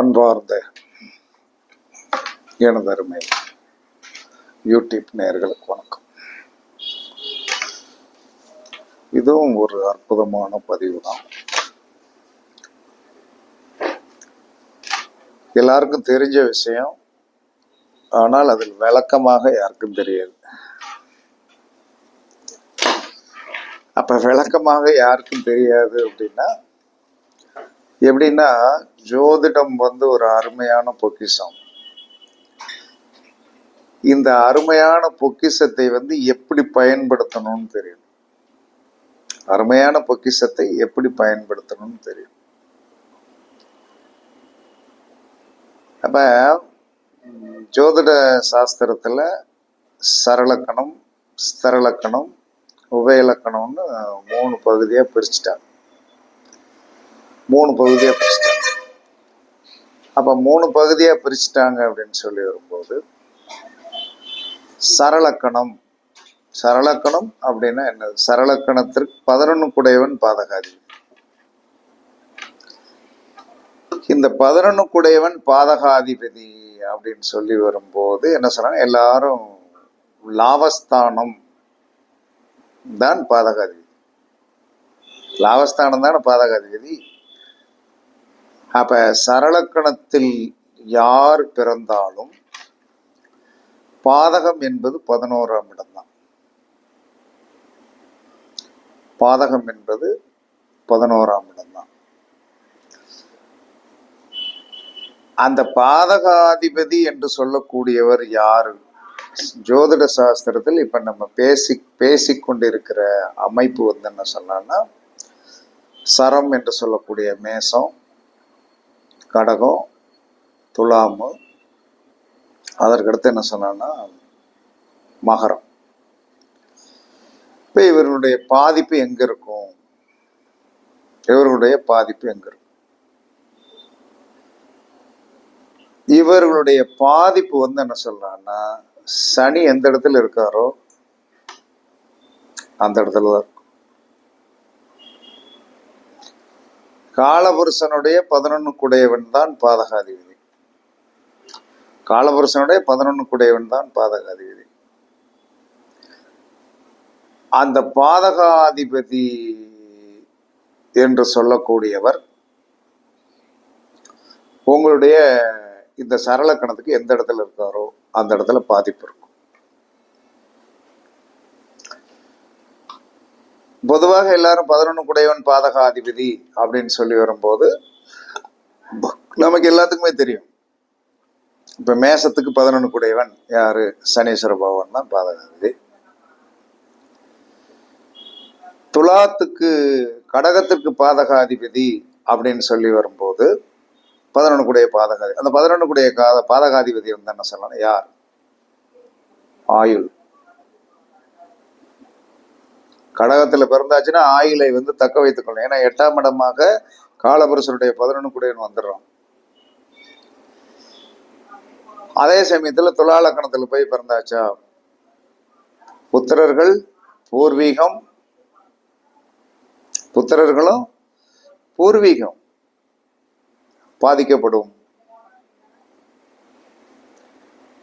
அன்பார்ந்த எனதருமை யூடியூப் நேயர்களுக்கு வணக்கம். இதுவும் ஒரு அற்புதமான பதிவு தான் எல்லாருக்கும் தெரிஞ்ச விஷயம் ஆனால் அதில் விளக்கமாக யாருக்கும் தெரியாது. அப்ப விளக்கமாக யாருக்கும் தெரியாது அப்படின்னா எப்படின்னா ஜோதிடம் வந்து ஒரு அருமையான பொக்கிஷம். இந்த அருமையான பொக்கிஷத்தை வந்து எப்படி பயன்படுத்தணும்னு தெரியும். அருமையான பொக்கிஷத்தை எப்படி பயன்படுத்தணும்னு தெரியும். அப்ப ஜோதிட சாஸ்திரத்துல சரளக்கணம் ஸ்தரலக்கணம் உபயலக்கணம்னு மூணு பகுதியா பிரிச்சுட்டாங்க. மூணு பகுதியாக பிரிச்சுட்டாங்க. அப்ப மூணு பகுதியா பிரிச்சுட்டாங்க அப்படின்னு சொல்லி வரும்போது சரளக்கணம் சரளக்கணம் அப்படின்னா என்னது? சரளக்கணத்திற்கு பதினொன்னு குடையவன் பாதகாதி. இந்த பதினொன்னு குடையவன் பாதகாதிபதி அப்படின்னு சொல்லி வரும்போது என்ன சொல்றாங்க? எல்லாரும் லாபஸ்தானம் தான் பாதகாதிபதி. லாபஸ்தானம் தானே பாதகாதிபதி? அப்ப சரளக்கணத்தில் யார் பிறந்தாலும் பாதகம் என்பது பதினோராம் இடம்தான். பாதகம் என்பது பதினோராம் இடம்தான். அந்த பாதகாதிபதி என்று சொல்லக்கூடியவர் யாரு? ஜோதிட சாஸ்திரத்தில் இப்ப நம்ம பேசி பேசிக்கொண்டிருக்கிற அமைப்பு வந்து என்ன சொல்லலாம்னா சரம் என்று சொல்லக்கூடிய மேசம் கடகம் துலாமு அதற்கடுத்து என்ன சொன்னான்னா மகரம். இப்போ இவர்களுடைய பாதிப்பு எங்க இருக்கும்? இவர்களுடைய பாதிப்பு எங்க இருக்கும்? இவர்களுடைய பாதிப்பு வந்து என்ன சொல்றான்னா சனி எந்த இடத்துல இருக்காரோ அந்த இடத்துல தான் காலபுருஷனுடைய பதினொன்று குடையவன் தான் பாதகாதிபதி. காலபுருஷனுடைய பதினொன்று குடையவன் தான் பாதகாதிபதி. அந்த பாதகாதிபதி என்று சொல்லக்கூடியவர் உங்களுடைய இந்த சரள கணத்துக்கு எந்த இடத்துல இருக்காரோ அந்த இடத்துல பாதிப்பு இருக்கும். பொதுவாக எல்லாரும் பதினொன்று குடையவன் பாதகாதிபதி அப்படின்னு சொல்லி வரும்போது நமக்கு எல்லாத்துக்குமே தெரியும். இப்ப மேசத்துக்கு பதினொன்று குடையவன் யாரு? சனீஸ்வர பகவான் தான் பாதகாதிபதி. துலாத்துக்கு கடகத்திற்கு பாதகாதிபதி அப்படின்னு சொல்லி வரும்போது பதினொன்று குடைய பாதகாதி அந்த பதினொன்று குடைய காத பாதகாதிபதி வந்து என்ன சொல்லணும்? யார்? ஆயுள். கடகத்தில் பிறந்தாச்சுன்னா ஆயிலை வந்து தக்க வைத்துக் ஏன்னா எட்டாம் இடமாக காலபுருஷனுடைய பதினொன்று குடையன் வந்துடுறோம். அதே சமயத்தில் துலாலக்கணத்தில் போய் பிறந்தாச்சா? புத்திரர்கள் பூர்வீகம் புத்திரர்களும் பூர்வீகம் பாதிக்கப்படும்.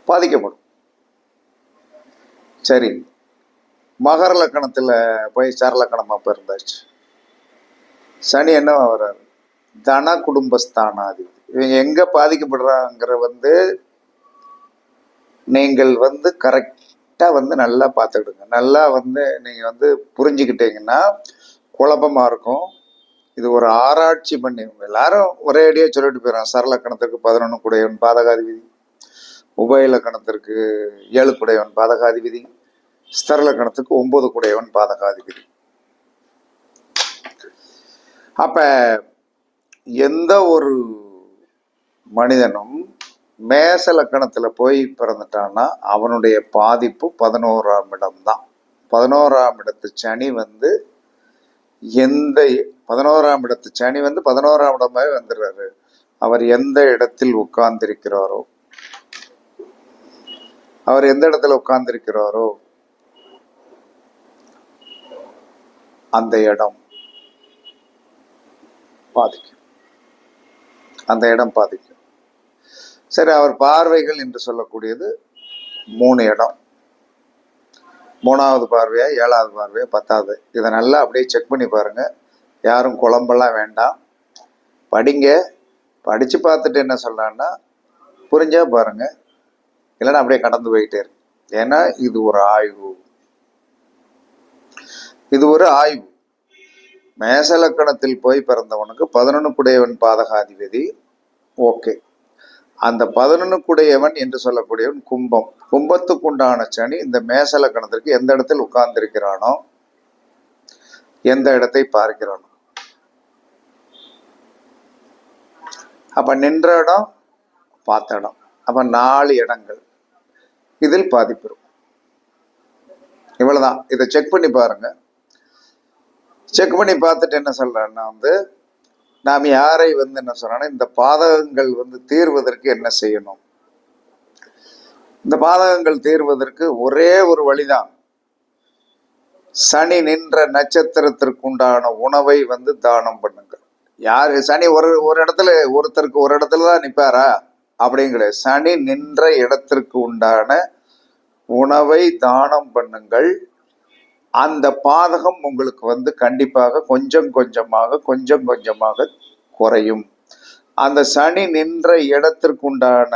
பாதிக்கப்படும். சரி. மகர லக்கணத்தில் போய் சரலக்கணமாக பிறந்தாச்சு. சனி என்ன வர்றாரு தன குடும்பஸ்தானாதி. இவங்க எங்கே பாதிக்கப்படுறாங்கிற வந்து நீங்கள் வந்து கரெக்டாக வந்து நல்லா பார்த்துக்கிடுங்க. நல்லா வந்து நீங்கள் வந்து புரிஞ்சுக்கிட்டீங்கன்னா குழப்பமாக இருக்கும். இது ஒரு ஆராய்ச்சி பண்ணி எல்லாரும் ஒரே அடியாக சொல்லிட்டு போயிடறான் சரலக்கணத்திற்கு பதினொன்று குடையவன் பாதகாதிபதி உபயலக்கணத்திற்கு ஏழு குடையவன் பாதகாதிபதி. ஸ்தரலக்கணத்துக்கு ஒன்பது குடையவன் பாதகாதிபதி. அப்ப எந்த ஒரு மனிதனும் மேச லக்கணத்துல போய் பிறந்துட்டான்னா அவனுடைய பாதிப்பு பதினோராம் இடம்தான். பதினோராம் இடத்து சனி வந்து எந்த பதினோராம் இடத்து சனி வந்து பதினோராம் இடமாவே வந்துடுறாரு. அவர் எந்த இடத்தில் உட்கார்ந்திருக்கிறாரோ அவர் எந்த இடத்துல உட்கார்ந்திருக்கிறாரோ அந்த இடம் பாதிக்கும். அந்த இடம் பாதிக்கும். சரி அவர் பார்வைகள் என்று சொல்லக்கூடியது மூணு இடம். மூணாவது பார்வையா ஏழாவது பார்வையா பத்தாவது? இதை நல்லா அப்படியே செக் பண்ணி பாருங்க. யாரும் குழம்பெல்லாம் வேண்டாம். படிங்க. படித்து பார்த்துட்டு என்ன சொல்கிறான்னா புரிஞ்சா பாருங்க. இல்லைன்னா அப்படியே கடந்து போயிட்டே இருக்கு. ஏன்னா இது ஒரு ஆய்வு. இது ஒரு ஆய்வு. மேசலக்கணத்தில் போய் பிறந்தவனுக்கு பதினொன்று குடையவன் பாதகாதிபதி. ஓகே. அந்த பதினொன்று குடையவன் என்று சொல்லக்கூடியவன் கும்பம். கும்பத்துக்கு உண்டான சனி இந்த மேசலக்கணத்திற்கு எந்த இடத்தில் உட்கார்ந்திருக்கிறானோ எந்த இடத்தை பார்க்கிறானோ. அப்ப நின்ற இடம் பார்த்த இடம். அப்ப நாலு இடங்கள். இதில் பாதிப்பு இருக்கும். இவ்வளவுதான். இதை செக் பண்ணி பாருங்க. செக் பண்ணி பார்த்துட்டு என்ன சொல்றேன்னா வந்து நாம் யாரை வந்து என்ன சொல்றோம்னா இந்த பாதகங்கள் வந்து தீர்வதற்கு என்ன செய்யணும்? இந்த பாதகங்கள் தீர்வதற்கு ஒரே ஒரு வழிதான். சனி நின்ற நட்சத்திரத்திற்குண்டான உணவை வந்து தானம் பண்ணுங்க யார் சனி ஒரு ஒரு இடத்துல ஒருத்தருக்கு ஒரு இடத்துல தான் நிற்பாரா அப்படிங்கிற சனி நின்ற இடத்திற்கு உண்டான உணவை தானம் பண்ணுங்கள். அந்த பாதகம் உங்களுக்கு வந்து கண்டிப்பாக கொஞ்சம் கொஞ்சமாக கொஞ்சம் கொஞ்சமாக குறையும். அந்த சனி நின்ற இடத்திற்குண்டான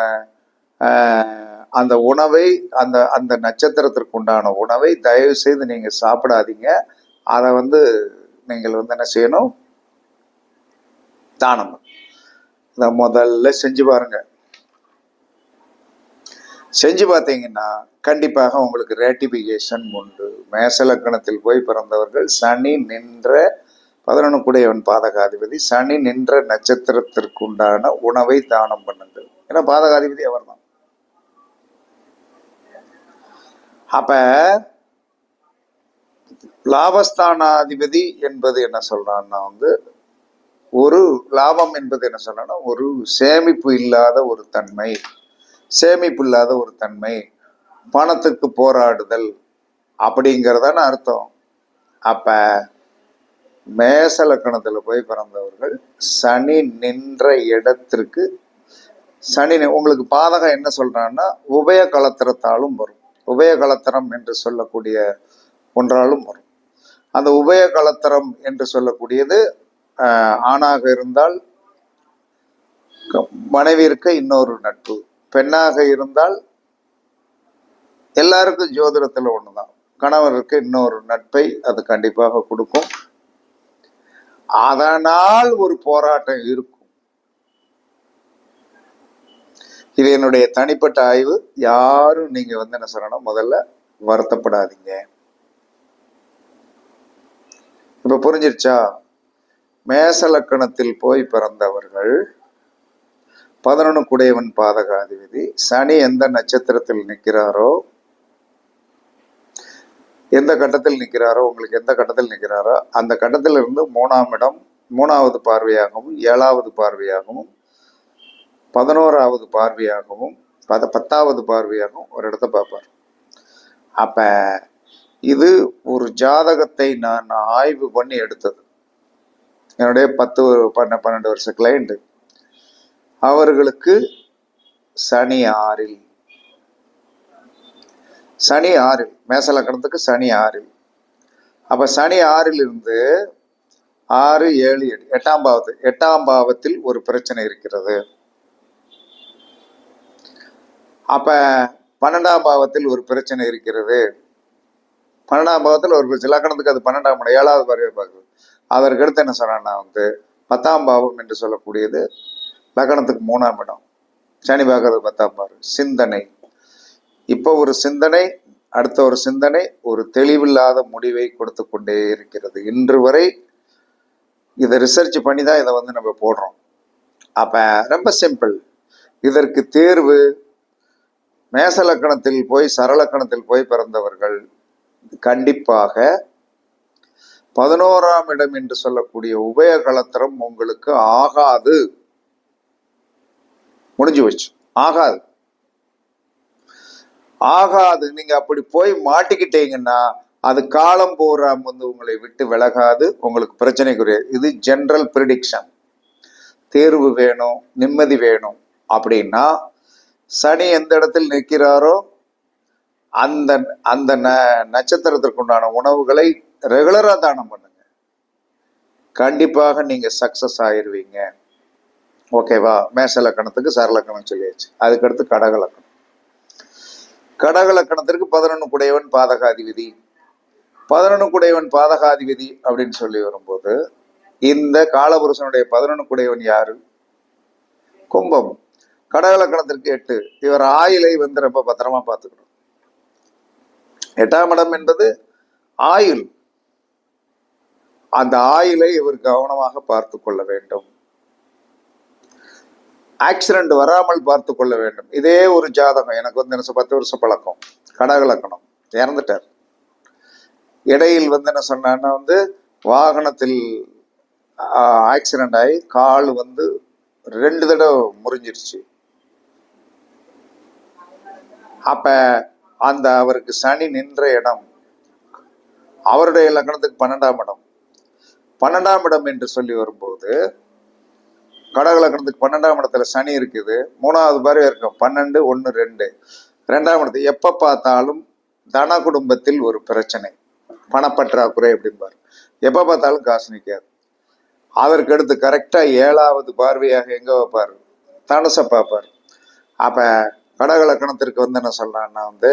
அந்த உணவை அந்த அந்த நட்சத்திரத்திற்கு உண்டான உணவை தயவு செய்து நீங்கள் சாப்பிடாதீங்க. அதை வந்து நீங்கள் வந்து என்ன செய்யணும்? தானம். இதை முதல்ல செஞ்சு பாருங்கள் செஞ்சு பார்த்தீங்கன்னா கண்டிப்பாக உங்களுக்கு ரேட்டிபிகேஷன் உண்டு. மேசலக்கணத்தில் போய் பிறந்தவர்கள் சனி நின்ற பதினொன்று கூடையவன் பாதகாதிபதி சனி நின்ற நட்சத்திரத்திற்குண்டான உணவை தானம் பண்ணுங்கள். ஏன்னா பாதகாதிபதி அவர் தான் அப்ப லாபஸ்தானாதிபதி என்பது என்ன சொல்றான்னா வந்து ஒரு லாபம் என்பது என்ன சொல்றேன்னா ஒரு சேமிப்பு இல்லாத ஒரு தன்மை. சேமிப்பு இல்லாத ஒரு தன்மை பணத்துக்கு போராடுதல் அப்படிங்கிறதான அர்த்தம். அப்ப மேச லக்கணத்துல போய் பிறந்தவர்கள் சனி நின்ற இடத்திற்கு சனி உங்களுக்கு பாதகம் என்ன சொல்றான்னா உபய கலத்திரத்தாலும் வரும். உபய கலத்திரம் என்று சொல்லக்கூடிய ஒன்றாலும் வரும். அந்த உபய கலத்திரம் என்று சொல்லக்கூடியது ஆஹ், ஆணாக இருந்தால் க- மனைவிற்கு இன்னொரு நட்பு. பெண்ணாக இருந்தால் எல்லாருக்கும் ஜோதிடத்துல ஒண்ணுதான். கணவருக்கு இன்னொரு நட்பை அது கண்டிப்பாக கொடுக்கும். அதனால் ஒரு போராட்டம் இருக்கும். இது என்னுடைய தனிப்பட்ட ஆய்வு. யாரும் நீங்க வந்து என்ன சொல்லணும்? முதல்ல வருத்தப்படாதீங்க. இப்ப புரிஞ்சிருச்சா? மேச லக்கணத்தில் போய் பிறந்தவர்கள் பதினொன்று குடையவன் பாதகாதிபதி. சனி எந்த நட்சத்திரத்தில் நிற்கிறாரோ எந்த கட்டத்தில் நிற்கிறாரோ உங்களுக்கு எந்த கட்டத்தில் நிற்கிறாரோ அந்த கட்டத்தில் இருந்து மூணாம் இடம் மூணாவது பார்வையாகவும் ஏழாவது பார்வையாகவும் பதினோராவது பார்வையாகவும் பத பத்தாவது பார்வையாகவும் ஒரு இடத்த பார்ப்பார். அப்ப இது ஒரு ஜாதகத்தை நான் ஆய்வு பண்ணி எடுத்தது. என்னுடைய பத்து பன்ன பன்னெண்டு வருஷ கிளைண்ட்டு அவர்களுக்கு சனி ஆறில். சனி ஆறில். மேசலக்கணத்துக்கு சனி ஆறில். அப்ப சனி ஆறில் இருந்து ஆறு ஏழு எட்டு எட்டாம் பாவத்து எட்டாம் பாவத்தில் ஒரு பிரச்சனை இருக்கிறது. அப்ப பன்னெண்டாம் பாவத்தில் ஒரு பிரச்சனை இருக்கிறது. பன்னெண்டாம் பாவத்தில் ஒரு பிரச்சனை. லக்கணத்துக்கு அது பன்னெண்டாம் ஏழாவது பார்வை பார்க்குது. அதற்கு அடுத்து என்ன சொன்னா வந்து பத்தாம் பாவம் என்று சொல்லக்கூடியது லக்கணத்துக்கு மூணாம் இடம். சனி பார்க்கறது பத்தாம் பாவம் சிந்தனை. இப்போ ஒரு சிந்தனை அடுத்த ஒரு சிந்தனை ஒரு தெளிவில்லாத முடிவை கொடுத்து கொண்டே இருக்கிறது. இன்று வரை இதை ரிசர்ச் பண்ணி தான் இதை வந்து நம்ம போடுறோம். அப்போ ரொம்ப சிம்பிள் இதற்கு தேர்வு மேசலக்கணத்தில் போய் சரலக்கணத்தில் போய் பிறந்தவர்கள் கண்டிப்பாக பதினோராம் இடம் என்று சொல்லக்கூடிய உபய கலத்திரம் உங்களுக்கு ஆகாது. முடிஞ்சு வச்சு ஆகாது. ஆகாது. நீங்க அப்படி போய் மாட்டிக்கிட்டீங்கன்னா அது காலம் போற வந்து உங்களை விட்டு விலகாது. உங்களுக்கு பிரச்சனைக்குரிய இது ஜென்ரல் ப்ரிடிக்ஷன் தேர்வு வேணும் நிம்மதி வேணும். அப்படின்னா சனி எந்த இடத்தில் நிற்கிறாரோ அந்த அந்த ந- நட்சத்திரத்திற்கு உண்டான உணவுகளை ரெகுலரா தானம் பண்ணுங்க. கண்டிப்பாக நீங்க சக்ஸஸ் ஆயிருவீங்க. ஓகேவா? மேச லக்கணத்துக்கு சரலக்கணம் சொல்லியாச்சு. அதுக்கடுத்து கடகலக்கணம் கடகலக்கணத்திற்கு பதினொன்று குடையவன் பாதகாதிபதி. பதினொன்று குடையவன் பாதகாதிபதி அப்படின்னு சொல்லி வரும்போது இந்த காலபுருஷனுடைய பதினொன்று குடையவன் யாரு? கும்பம். கடகலக்கணத்திற்கு எட்டு. இவர் ஆயிலை வந்து ரொம்ப பத்திரமா பார்த்துக்கணும். எட்டாம் இடம் என்பது ஆயுள். அந்த ஆயிலை இவர் கவனமாக பார்த்து கொள்ள வேண்டும். ஆக்சிடென்ட் வராமல் பார்த்து கொள்ள வேண்டும். இதே ஒரு ஜாதகம். எனக்கு வந்து என்ன பத்து வருஷம் பழக்கம். கடகலக்கணம் இறந்துட்டார். இடையில் வந்து என்ன சொன்னான்னா வந்து வாகனத்தில் ஆக்சிடென்ட் ஆகி கால் வந்து ரெண்டு தடவை முறிஞ்சிருச்சு. அப்ப அந்த அவருக்கு சனி நின்ற இடம் அவருடைய லக்னத்துக்கு பன்னெண்டாம் இடம். பன்னெண்டாம் இடம் என்று சொல்லி வரும்போது கடக லக்னத்துக்கு பன்னெண்டாம் இடத்துல சனி இருக்குது. மூணாவது பாரு இருக்கும் பன்னெண்டு ஒன்று ரெண்டு. ரெண்டாம் இடத்து எப்போ பார்த்தாலும் தன குடும்பத்தில் ஒரு பிரச்சனை. பணப்பற்றாக்குறை அப்படிம்பார். எப்போ பார்த்தாலும் காசு நிற்காது அதற்கு அடுத்து கரெக்டாக ஏழாவது பார்வையாக எங்கே வைப்பார்? தனுசை பார்ப்பார். அப்போ கடக லக்கணத்திற்கு வந்து என்ன சொல்கிறான்னா வந்து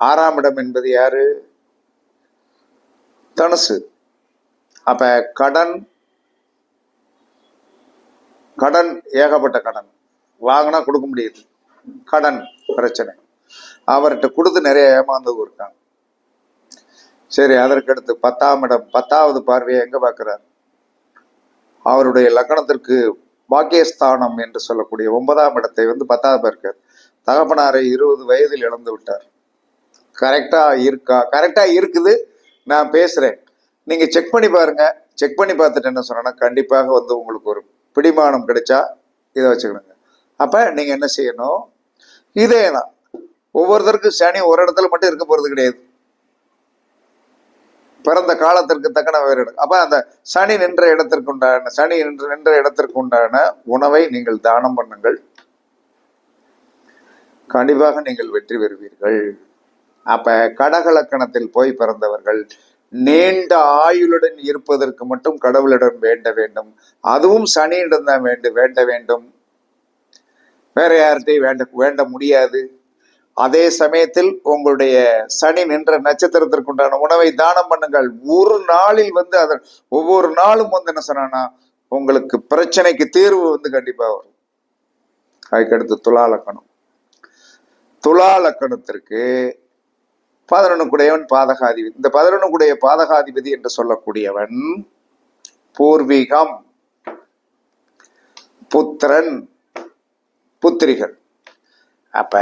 ஆறாம் இடம் என்பது யாரு? தனுசு. அப்போ கடன் கடன் ஏகப்பட்ட கடன். வாங்கினா கொடுக்க முடியுது. கடன் பிரச்சனை. அவர்கிட்ட கொடுத்து நிறைய ஏமாந்தவங்க இருக்காங்க சரி அதற்கடுத்து பத்தாம் இடம் பத்தாவது பார்வையை எங்க பார்க்கிறார்? அவருடைய லக்கணத்திற்கு பாக்கியஸ்தானம் என்று சொல்லக்கூடிய ஒன்பதாம் இடத்தை வந்து பத்தாவது பார்க்கிறார். தகப்பனாரை இருபது வயதில் இழந்து விட்டார். கரெக்டா இருக்கா? கரெக்டா இருக்குது. நான் பேசுறேன். நீங்க செக் பண்ணி பாருங்க. செக் பண்ணி பார்த்துட்டு என்ன சொன்னா கண்டிப்பாக வந்து உங்களுக்கு ஒரு பிடிமானம் கிடைச்சா இதை வச்சுக்கணுங்க. அப்ப நீங்க என்ன செய்யணும்? இதே தான் ஒவ்வொருத்தருக்கும் சனி ஒரு இடத்துல மட்டும் இருக்க போறது கிடையாது. பிறந்த காலத்திற்கு தக்கன வேறு இடம். அப்ப அந்த சனி நின்ற இடத்திற்கு உண்டான சனி நின்ற நின்ற இடத்திற்கு உண்டான உணவை நீங்கள் தானம் பண்ணுங்கள். கண்டிப்பாக நீங்கள் வெற்றி பெறுவீர்கள். அப்ப கடகலக்கணத்தில் போய் பிறந்தவர்கள் நீண்ட ஆயுளுடன் இருப்பதற்கு மட்டும் கடவுளிடம் வேண்ட வேண்டும். அதுவும் சனியிடம் தான் வேண்டும் வேண்ட வேண்டும். வேற யார்கிட்டையும் வேண்ட வேண்ட முடியாது. அதே சமயத்தில் உங்களுடைய சனி நின்ற நட்சத்திரத்திற்குண்டான உணவை தானம் பண்ணுங்கள். ஒரு நாளில் வந்து அதன் ஒவ்வொரு நாளும் வந்து என்ன சொன்னா உங்களுக்கு பிரச்சனைக்கு தீர்வு வந்து கண்டிப்பா வரும். அதுக்கடுத்து துலா லக்கணம் துலா லக்கணத்திற்கு பதினொன்று பாதகாதிபதி. இந்த பதினொன்று பாதகாதிபதி என்று சொல்லக்கூடியவன் பூர்வீகம் புத்திரன் புத்திரிகள். அப்ப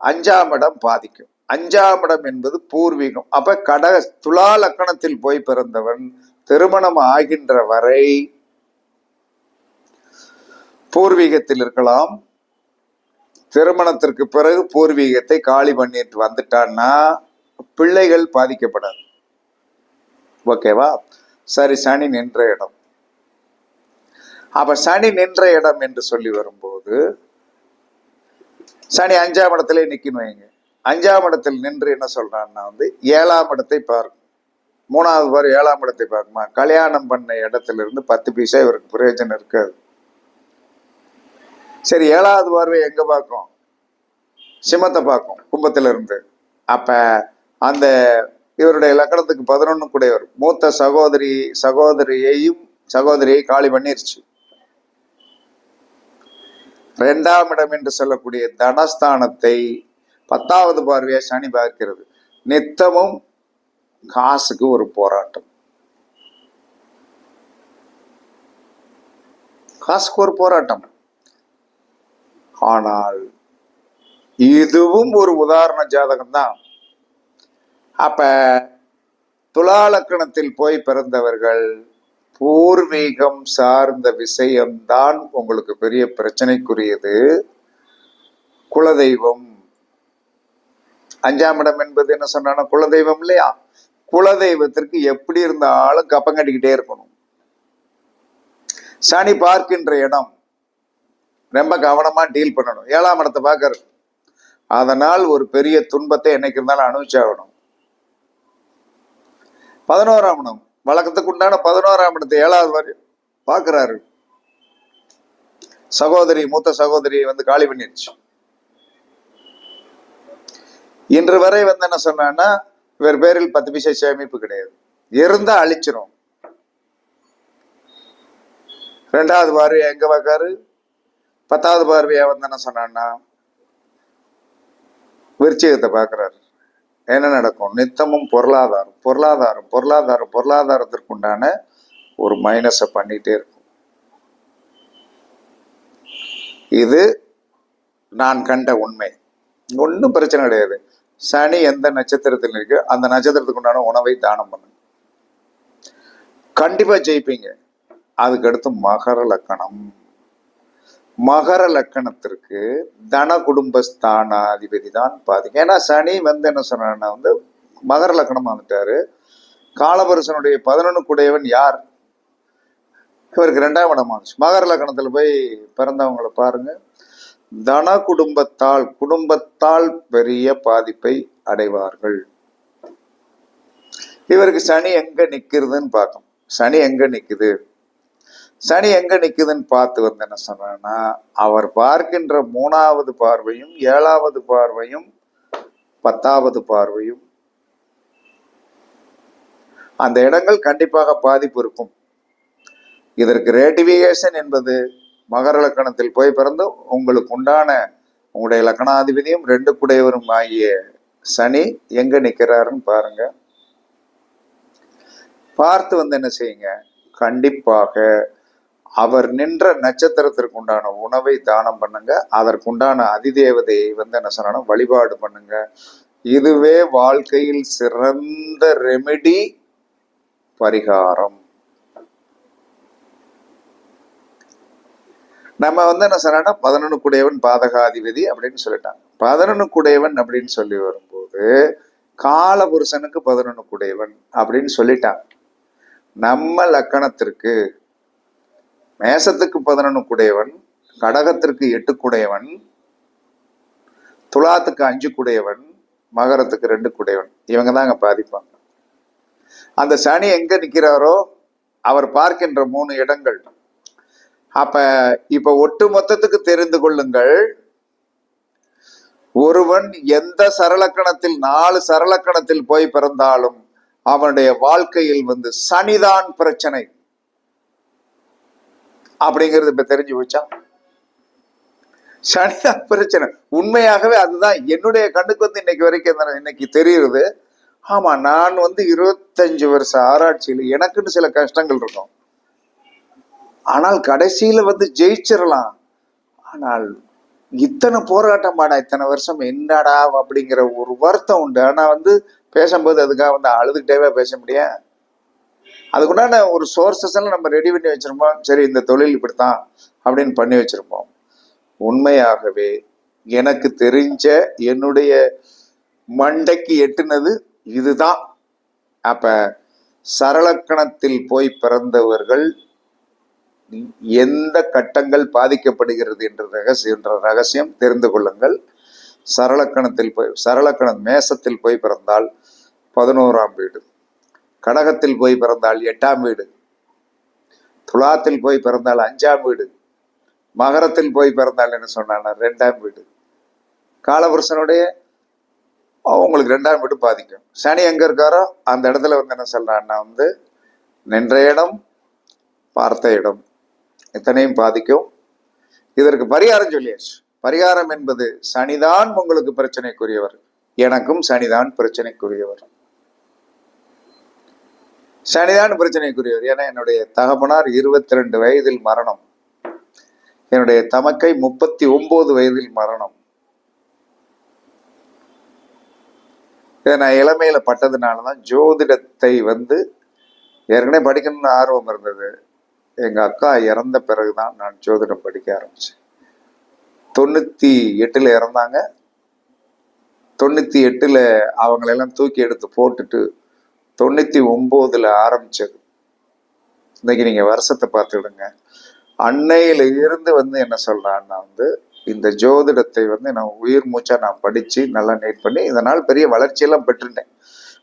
அஞ்சாம் இடம் பாதிக்கும். அஞ்சாம் இடம் என்பது பூர்வீகம். அப்ப கட துலா லக்கணத்தில் போய் பிறந்தவன் திருமணம் ஆகின்ற வரை பூர்வீகத்தில் இருக்கலாம். திருமணத்திற்கு பிறகு பூர்வீகத்தை காலி பண்ணிட்டு வந்துட்டான்னா பிள்ளைகள் பாதிக்கப்படாது. ஓகேவா? சரி சனி நின்ற இடம். அப்ப சனி நின்ற இடம் என்று சொல்லி வரும்போது சனி அஞ்சாம் இடத்துல நிக்கணும் வைங்க. அஞ்சாம் இடத்தில் நின்று என்ன சொல்றான்னா வந்து ஏழாம் இடத்தை பார்க்கும் மூணாவது பார் ஏழாம் இடத்தை பார்க்குமா கல்யாணம் பண்ண இடத்துல இருந்து பத்து பைசா இவருக்கு பிரயோஜனம் இருக்காது. சரி ஏழாவது பார்வை எங்க பார்க்கும்? சிம்மத்தை பார்க்கும் கும்பத்துல இருந்து அப்ப அந்த இவருடைய லக்கணத்துக்கு பதினொன்னு கூடையவர். மூத்த சகோதரி சகோதரியையும் சகோதரியை காலி பண்ணிருச்சு. ரெண்டாம் இடம் என்று சொல்லக்கூடிய தனஸ்தானத்தை பத்தாவது பார்வையா சனி பார்க்கிறது. நித்தமும் காசுக்கு ஒரு போராட்டம். காசுக்கு ஒரு போராட்டம். ஆனால் இதுவும் ஒரு உதாரண ஜாதகம் தான் அப்ப துலாலக்கணத்தில் போய் பிறந்தவர்கள் பூர்வீகம் சார்ந்த விஷயம்தான் உங்களுக்கு பெரிய பிரச்சனைக்குரியது. குலதெய்வம். அஞ்சாம் இடம் என்பது என்ன சொன்னா குலதெய்வம் இல்லையா? குலதெய்வத்திற்கு எப்படி இருந்தாலும் கப்பங்கட்டிக்கிட்டே இருக்கணும். சனி பார்க்கின்ற இடம். ரொம்ப கவனமா டீல் பண்ணணும். ஏழாம் இடத்தை பார்க்கறது அதனால் ஒரு பெரிய துன்பத்தை என்னைக்கு இருந்தாலும் அனுபவிச்சாகணும். பதினோராம் இடம். வழக்கத்துக்கு உண்டான பதினோராம் இடத்தை ஏழாவது வரை பார்க்கிறாரு. சகோதரி மூத்த சகோதரி வந்து காலி பண்ணிருச்சு. இன்று வரை வந்து என்ன சொன்னான்னா இவர் பேரில் பத்து பைசா சேமிப்பு கிடையாது. இருந்தா அழிச்சிரும். ரெண்டாவது வாரு எங்க பார்க்காரு பத்தாவது பார்வையா வந்து என்ன சொன்னான்னா விருச்சிகத்தை பார்க்குறாரு. என்ன நடக்கும்? நித்தமும் பொருளாதாரம் பொருளாதாரம் பொருளாதாரம் பொருளாதாரத்திற்கு உண்டான ஒரு மைனஸை பண்ணிட்டே இருக்கும். இது நான் கண்ட உண்மை. ஒன்றும் பிரச்சனை கிடையாது. சனி எந்த நட்சத்திரத்தில் இருக்கு அந்த நட்சத்திரத்துக்கு உண்டான உணவை தானம் பண்ணுங்க கண்டிப்பா ஜெயிப்பீங்க. அதுக்கடுத்து மகர லக்கணம். மகர லக்கணத்திற்கு தன குடும்பஸ்தானாதிபதி தான் பாதிக்கும் ஏன்னா சனி வந்து என்ன சொன்னா வந்து மகர லக்கணம் வந்துட்டாரு காலபுருஷனுடைய பதினொன்று யார்? இவருக்கு ரெண்டாம் இடம் வந்துச்சு. மகர லக்கணத்தில் போய் பிறந்தவங்களை பாருங்க. தன குடும்பத்தால் குடும்பத்தால் பெரிய பாதிப்பை அடைவார்கள். இவருக்கு சனி எங்க நிக்கிறதுன்னு பார்க்கணும் சனி எங்க நிக்குது? சனி எங்க நிக்குதுன்னு பார்த்து வந்து என்ன சொன்னா அவர் பார்க்கின்ற மூணாவது பார்வையும் ஏழாவது பார்வையும் பத்தாவது பார்வையும் அந்த இடங்கள் கண்டிப்பாக பாதிப்பு இருக்கும். இதற்கு ரேட்டிவிகேஷன் என்பது மகர லக்கணத்தில் போய் பிறந்து உங்களுக்கு உண்டான உங்களுடைய லக்கணாதிபதியும் ரெண்டு குடையவரும் ஆகிய சனி எங்க நிற்கிறாருன்னு பாருங்க. பார்த்து வந்து என்ன செய்யுங்க? கண்டிப்பாக அவர் நின்ற நட்சத்திரத்திற்கு உண்டான உணவை தானம் பண்ணுங்க. அதற்குண்டான அதிதேவதையை வந்து என்ன சொன்னா வழிபாடு பண்ணுங்க. இதுவே வாழ்க்கையில் சிறந்த ரெமெடி பரிகாரம். நம்ம வந்து என்ன சொன்னா பதினொன்று குடையவன் பாதகாதிபதி அப்படின்னு சொல்லிட்டாங்க. பதினொன்று குடையவன் அப்படின்னு சொல்லி வரும்போது காலபுருஷனுக்கு பதினொன்று குடையவன் அப்படின்னு சொல்லிட்டாங்க. நம்ம லக்கணத்திற்கு மேசத்துக்கு பதினொன்று குடையவன் கடகத்திற்கு எட்டு குடையவன் துலாத்துக்கு அஞ்சு குடையவன் மகரத்துக்கு ரெண்டு குடையவன். இவங்க தான் அங்கே பாதிப்பாங்க. அந்த சனி எங்க நிக்கிறாரோ அவர் பார்க்கின்ற மூணு இடங்கள். அப்ப இப்ப ஒட்டு மொத்தத்துக்கு தெரிந்து கொள்ளுங்கள். ஒருவன் எந்த சரலக்கணத்தில் நாலு சரலக்கணத்தில் போய் பிறந்தாலும் அவனுடைய வாழ்க்கையில் வந்து சனிதான் பிரச்சனை. அப்படிங்கிறது இப்ப தெரிஞ்சு போச்சா? சனிதான் பிரச்சனை. உண்மையாகவே அதுதான் என்னுடைய கண்ணுக்கு வந்து இன்னைக்கு வரைக்கும் இன்னைக்கு தெரியுது. ஆமா நான் வந்து இருபத்தஞ்சு வருஷ ஆராய்ச்சியில் எனக்குன்னு சில கஷ்டங்கள் இருக்கும். ஆனால் கடைசியில வந்து ஜெயிச்சிடலாம் ஆனால் இத்தனை போராட்டம் பாடா இத்தனை வருஷம் என்னடா அப்படிங்கிற ஒரு வருத்தம் உண்டு. ஆனா வந்து பேசும்போது அதுக்காக வந்து அழுதுகிட்டேவே பேச முடியும் அதுக்குண்டான ஒரு சோர்சஸ் எல்லாம் நம்ம ரெடி பண்ணி வச்சிருப்போம். சரி இந்த தொழில் இப்படித்தான் அப்படின்னு பண்ணி வச்சிருப்போம். உண்மையாகவே எனக்கு தெரிஞ்ச என்னுடைய மண்டைக்கு எட்டுனது இதுதான். அப்ப சரளக்கணத்தில் போய் பிறந்தவர்கள் எந்த கட்டங்கள் பாதிக்கப்படுகிறது என்ற ரகசியம் என்ற ரகசியம் தெரிந்து கொள்ளுங்கள். சரளக்கணத்தில் போய் சரளக்கணம் மேசத்தில் போய் பிறந்தால் பதினோராம் வீடு. கடகத்தில் போய் பிறந்தால் எட்டாம் வீடு. துலாத்தில் போய் பிறந்தால் அஞ்சாம் வீடு. மகரத்தில் போய் பிறந்தால் என்ன சொன்னான்னா ரெண்டாம் வீடு. காலபுருஷனுடைய அவங்களுக்கு ரெண்டாம் வீடு பாதிக்கும். சனி எங்க இருக்காரோ அந்த இடத்துல வந்து என்ன சொல்றான்னா வந்து நின்ற இடம் பார்த்த இடம் இத்தனையும் பாதிக்கும். இதற்கு பரிகாரம் சொல்லியாச்சு. பரிகாரம் என்பது சனிதான் உங்களுக்கு பிரச்சனைக்குரியவர். எனக்கும் சனிதான் பிரச்சனைக்குரியவர். சனிதான் பிரச்சனைக்குரியவர். ஏன்னா என்னுடைய தகப்பனார் இருபத்தி ரெண்டு வயதில் மரணம். என்னுடைய தமக்கை முப்பத்தி ஒன்பது வயதில் மரணம். இதை நான் இளமையில பட்டதுனாலதான் ஜோதிடத்தை வந்து ஏற்கனவே படிக்கணும்னு ஆர்வம் இருந்தது. எங்கள் அக்கா இறந்த பிறகுதான் நான் ஜோதிடம் படிக்க ஆரம்பிச்சேன். தொண்ணூற்றி எட்டில் இறந்தாங்க. தொண்ணூற்றி எட்டில் அவங்களெல்லாம் தூக்கி எடுத்து போட்டுட்டு தொண்ணூத்தி ஒன்பதுல ஆரம்பிச்சது. இன்னைக்கு நீங்க வருஷத்தை பார்த்துடுங்க அன்னையில இருந்து வந்து என்ன சொல்றான்னா வந்து இந்த ஜோதிடத்தை வந்து நான் உயிர் மூச்சா நான் படிச்சு நல்லா நேட் பண்ணி இதனால் பெரிய வளர்ச்சியெல்லாம் பெற்றுட்டேன்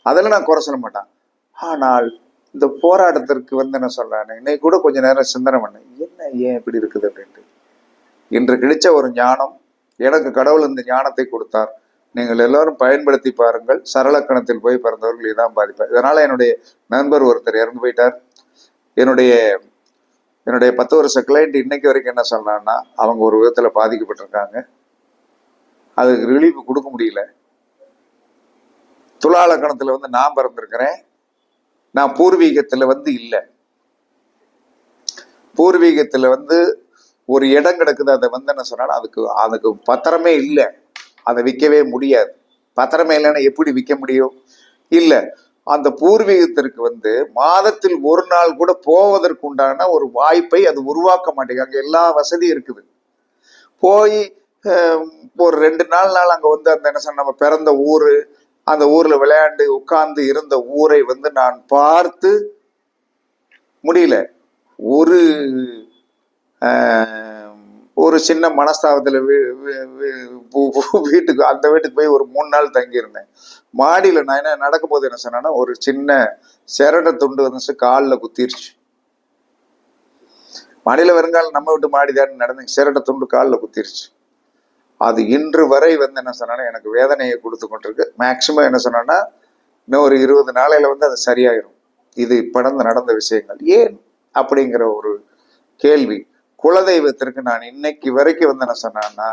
அதெல்லாம் நான் குறை சொல்ல மாட்டேன். ஆனால் இந்த போராட்டத்திற்கு வந்து என்ன சொல்றானே இன்னைக்கு கூட கொஞ்ச நேரம் சிந்தனை பண்ணேன் என்ன ஏன் இப்படி இருக்குது அப்படின்ட்டு. இன்று கிடைச்ச ஒரு ஞானம் எனக்கு கடவுள் இந்த ஞானத்தை கொடுத்தார். நீங்கள் எல்லாரும் பயன்படுத்தி பாருங்கள். சரளக்கணத்தில் போய் பிறந்தவர்கள் இதான் பாதிப்பார் இதனால் என்னுடைய நண்பர் ஒருத்தர் இறந்து போயிட்டார். என்னுடைய என்னுடைய பத்து வருஷ கிளைண்ட் இன்னைக்கு வரைக்கும் என்ன சொன்னான்னா அவங்க ஒரு விதத்தில் பாதிக்கப்பட்டிருக்காங்க. அதுக்கு ரிலீஃப் கொடுக்க முடியல. துலாலக்கணத்தில் வந்து நான் பிறந்திருக்கிறேன். நான் பூர்வீகத்தில் வந்து இல்லை. பூர்வீகத்தில் வந்து ஒரு இடம் கிடக்குது அதை வந்து என்ன சொன்னாலும் அதுக்கு அதுக்கு பத்திரமே இல்லை. அதை விற்கவே முடியாது. பத்திரமே இல்லைன்னா எப்படி விற்க முடியும்? இல்லை அந்த பூர்வீகத்திற்கு வந்து மாதத்தில் ஒரு நாள் கூட போவதற்கு உண்டான ஒரு வாய்ப்பை அது உருவாக்க மாட்டேங்குது. அங்கே எல்லா வசதியும் இருக்குது. போய் ஒரு ரெண்டு நாள் நாள் அங்கே வந்து அந்த என்ன சொன்ன நம்ம பிறந்த ஊர் அந்த ஊரில் விளையாண்டு உட்கார்ந்து இருந்த ஊரை வந்து நான் பார்த்து முடியல. ஒரு ஆஹ், ஒரு சின்ன மனஸ்தாபத்தில் வீட்டுக்கு அந்த வீட்டுக்கு போய் ஒரு மூணு நாள் தங்கியிருந்தேன். மாடியில் நான் என்ன நடக்கும்போது என்ன சொன்னேன்னா ஒரு சின்ன சிரட துண்டு வந்துச்சு காலில் குத்திருச்சு. மாடியில் வருங்கால நம்ம வீட்டு மாடி தான் நடந்தேன் சிரட துண்டு காலில் குத்திருச்சு. அது இன்று வரை வந்து என்ன சொன்னா எனக்கு வேதனையை கொடுத்து கொண்டிருக்கு. மேக்சிமம் என்ன சொன்னா இன்னும் ஒரு இருபது நாளையில வந்து அது சரியாயிரும். இது இப்படந்து நடந்த விஷயங்கள். ஏன்? அப்படிங்கிற ஒரு கேள்வி. குலதெய்வத்திற்கு நான் இன்னைக்கு வரைக்கும் வந்து என்ன சொன்னேன்னா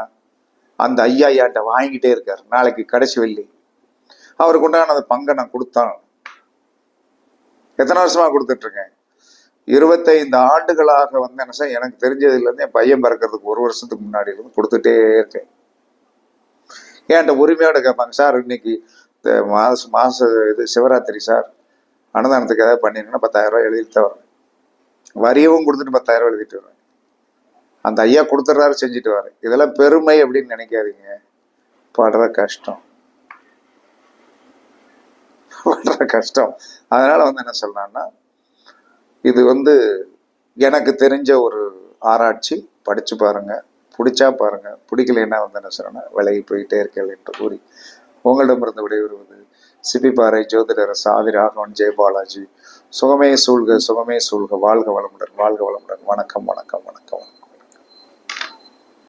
அந்த ஐயா ஐயாட்ட வாங்கிட்டே இருக்காரு. நாளைக்கு கடைசி வெள்ளி. அவருக்கு உண்டான அந்த பங்கை நான் கொடுத்தான் எத்தனை வருஷமா கொடுத்துட்டு இருக்கேன் இருபத்தைந்து ஆண்டுகளாக வந்து என்ன சார் எனக்கு தெரிஞ்சதுலேருந்து என் பையன் பிறக்கிறதுக்கு ஒரு வருஷத்துக்கு முன்னாடி இருந்து கொடுத்துட்டே இருக்கேன். ஏன்ட்ட உரிமையோட கேட்பாங்க சார் இன்னைக்கு இந்த மாச மாச இது சிவராத்திரி சார். அன்னதானத்துக்கு ஏதாவது பண்ணிருந்தா பத்தாயிரம் ரூபாய் எழுதிட்டு தான் வரேன். வரியவும் கொடுத்துட்டு பத்தாயிரம் ரூபாய் எழுதிட்டு வரேன். அந்த ஐயா கொடுத்துட்றாரு செஞ்சுட்டு வரேன் இதெல்லாம் பெருமை அப்படின்னு நினைக்காதீங்க. படுற கஷ்டம். படுற கஷ்டம். அதனால வந்து என்ன சொல்லலாம்னா இது வந்து எனக்கு தெரிஞ்ச ஒரு ஆராய்ச்சி. படிச்சு பாருங்க. பிடிச்சா பாருங்க. பிடிக்கலைன்னா வந்து என்ன சொல்லணும் விலகி போயிட்டே இருக்கேன் என்று கூறி உங்களிடமிருந்து விடைபெறுவது சிப்பிப்பாறை ஜோதிடர் சாதி ராகவன் ஜெயபாலாஜி சுகமே சூழ்க சுகமே சூழ்க. வாழ்க வளமுடன் வாழ்க வளமுடன். வணக்கம் வணக்கம் வணக்கம் வணக்கம்.